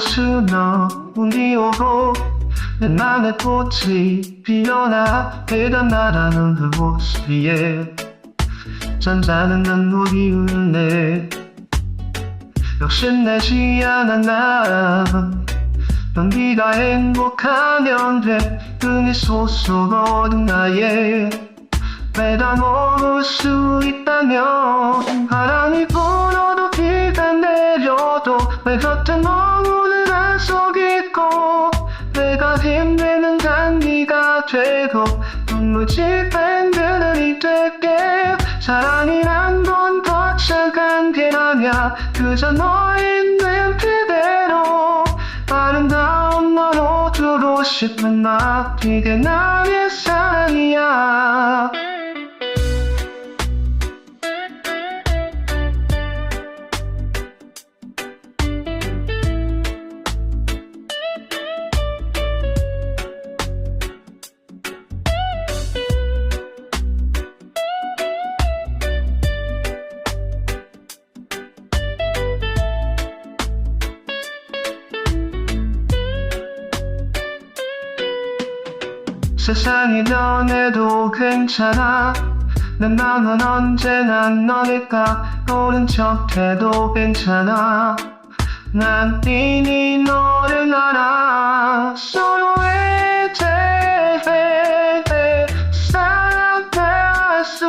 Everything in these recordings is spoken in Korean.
수너 운이 오고 내 맘에 꽃이 피어나 해가 날아는 그 모습 위에 잠자는 눈물이 울네 욕심내지 않아 난 연기가 행복하면 돼. 등이 솟아오른 나의 내가 먹을 수 있다면 내려도 내 곁에 머무는 한속 있고 내가 힘내는 단비가 되고 눈물 찔뺀 그늘이 될게. 사랑이란 건 거창한 게 아냐 그저 너의 있는 그대로 아름다운 너로 두고 싶은 나. 이게 나의 사랑이야 세상이 너네도 괜찮아. 내 맘은 언제나 너니까 모른 척해도 괜찮아. 난 이미 너를 알아 서로에 대해 사랑할 수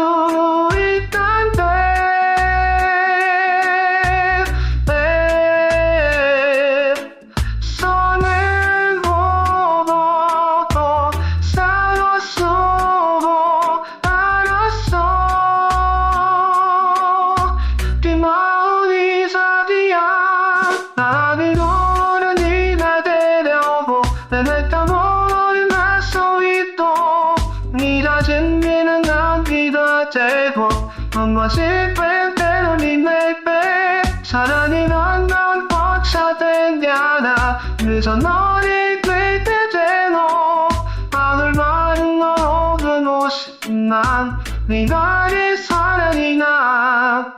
되고 한 번씩 뺄 때는 네내빼 사랑이 난난 꽉차된냐나. 그저 너를 되노 하늘 마른 너로 그고 싶은 난. 네가 내 사랑이 나